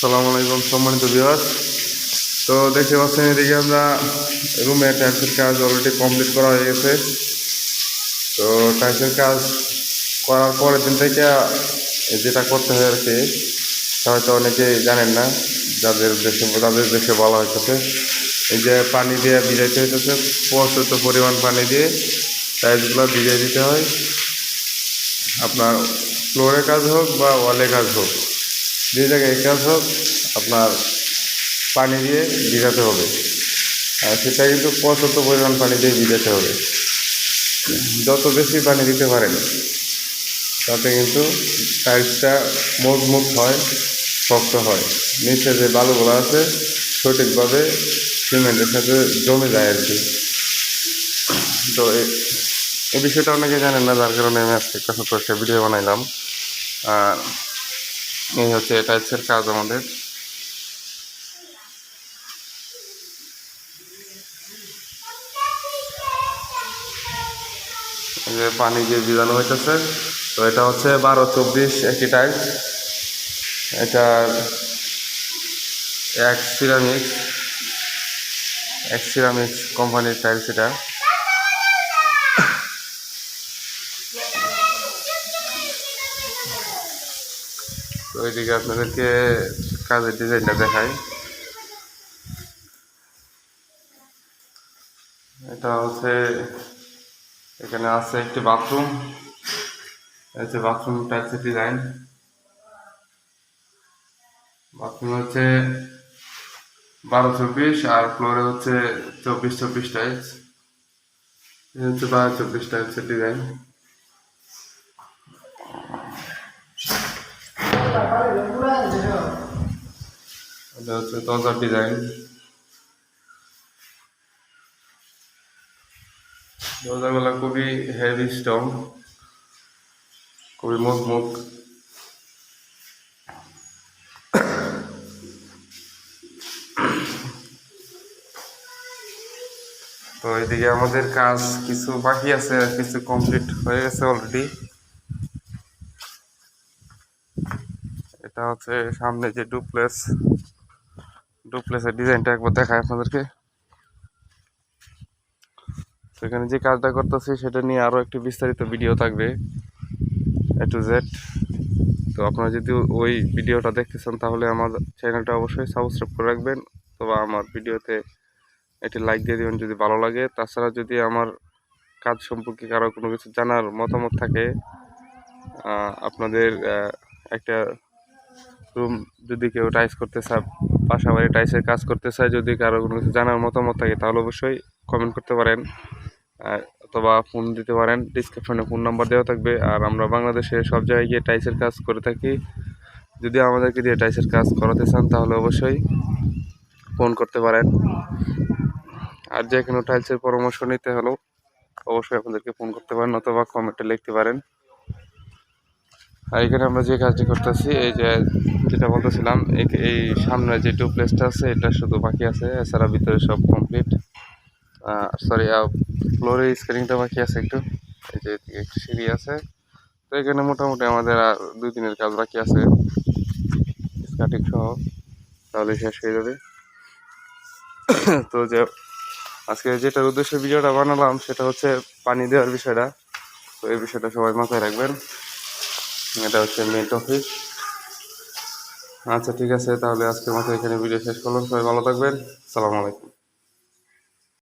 সালামু আলাইকুম, সম্মানিত বিভাগ তো দেখতে পাচ্ছেন, এদিকে আমরা রুমে টাইলসের কাজ অলরেডি কমপ্লিট করা হয়ে গেছে। তো টাইলসের কাজ করার পরের দিন থেকে যেটা করতে হয় আর কি হয়তো অনেকেই জানেন না, যাদের দেশে যাদের দেশে বলা হয়েছে এই যে পানি দিয়ে ভিজাইতে হইতেছে পর্যাপ্ত পরিমাণ পানি দিয়ে টাইলসগুলো ভিজিয়ে দিতে হয়। আপনার ফ্লোরে কাজ হোক বা ওয়ালে কাজ হোক। যে জায়গায় কাজ হোক, আপনার পানি দিয়ে ভিজাতে হবে। আর সেটা কিন্তু পর্যাপ্ত পরিমাণ পানি দিয়ে ভিজাতে হবে। যত বেশি পানি দিতে পারেন, তাতে কিন্তু টাইলসটা মজবুত হয়, শক্ত হয়। নিচে যে বালুগুলো আছে, সঠিকভাবে সিমেন্টের সাথে জমে যায় আর কি। তো এই বিষয়টা অনেকে জানেন না, যার কারণে আমি আজকে একটা ছোট্ট একটা ভিডিও বানাইলাম। আর এই হচ্ছে টাইলসের কাজ আমাদের। যে পানি দিয়ে ভিজানো হইতেছে। তো এটা হচ্ছে বারো চব্বিশ একটি টাইপ এটা এক সিরামিক্স এক সিরামিক্স কোম্পানির টাইলস এটা তো ওইদিকে আপনাদেরকে কাজের ডিজাইনটা দেখাই। এটা হচ্ছে, এখানে আছে একটি বাথরুম হচ্ছে বাথরুম টাইপসের ডিজাইন বাথরুম হচ্ছে বারো চব্বিশ আর ফ্লোরে হচ্ছে চব্বিশ চব্বিশ টাইলস হচ্ছে বারো চব্বিশ টাইলসের ডিজাইন এটা হচ্ছে দরজার ডিজাইন। দরজাগুলো খুবই হেভি স্ট্রং খুবই মজবুত তো এদিকে আমাদের কাজ কিছু বাকি আছে, আর কিছু কমপ্লিট হয়ে গেছে অলরেডি এটা হচ্ছে সামনে যে ডুপ্লেস ডুপ্লেসের ডিজাইনটা একবার দেখায় আপনাদেরকে। সেখানে যে কাজটা করতেছি, সেটা নিয়ে আরও একটি বিস্তারিত ভিডিও থাকবে এ টু জেড তো আপনারা যদি ওই ভিডিওটা দেখতেছেন, তাহলে আমার চ্যানেলটা অবশ্যই সাবস্ক্রাইব করে রাখবেন, অথবা আমার ভিডিওতে একটি লাইক দিয়ে দেবেন যদি ভালো লাগে। তাছাড়া যদি আমার কাজ সম্পর্কে কারও কোনো কিছু জানার মতামত থাকে আপনাদের একটা রুম যদি কেউ টাইস করতে চায় বাড়ি টাইসের কাজ করতে চায়, যদি কারও কোনো কিছু জানার মতামত থাকে, তাহলে অবশ্যই কমেন্ট করতে পারেন অথবা ফোন দিতে পারেন। ডিসক্রিপশনে ফোন নাম্বার দেওয়া থাকবে। আর আমরা বাংলাদেশে সব জায়গায় গিয়ে টাইসের কাজ করে থাকি। যদি আমাদেরকে দিয়ে টাইসের কাজ করাতে চান, তাহলে অবশ্যই ফোন করতে পারেন। আর যে কোনো টাইলসের পরামর্শ নিতে হলেও অবশ্যই আপনাদেরকে ফোন করতে পারেন, অথবা কমেন্টে লিখতে পারেন। আর এখানে আমরা যে কাজটি করতেছি, এই যে যেটা বলতেছিলাম, এই- সামনে যে ডুপ্লেসটা আছে, এটা শুধু বাকি আছে। এছাড়া ভিতরে সব কমপ্লিট সরি ফ্লোরে স্ক্রিনটা বাকি আছে একটু। এই যে একটু সিঁড়ি আছে। তো এখানে মোটামুটি আমাদের আর দুই দিনের কাজ বাকি আছে। স্কাটিং সহ। তাহলে শেষ হয়ে যাবে। তো যে আজকে যেটার উদ্দেশ্যে ভিডিওটা বানালাম, সেটা হচ্ছে পানি দেওয়ার বিষয়টা। তো এই বিষয়টা সবাই মাথায় রাখবেন। এটা হচ্ছে মেট অফিস আচ্ছা ঠিক আছে, তাহলে আজকের মতো এখানে ভিডিও শেষ করলাম। সবাই ভালো থাকবেন। সালাম আলাইকুম।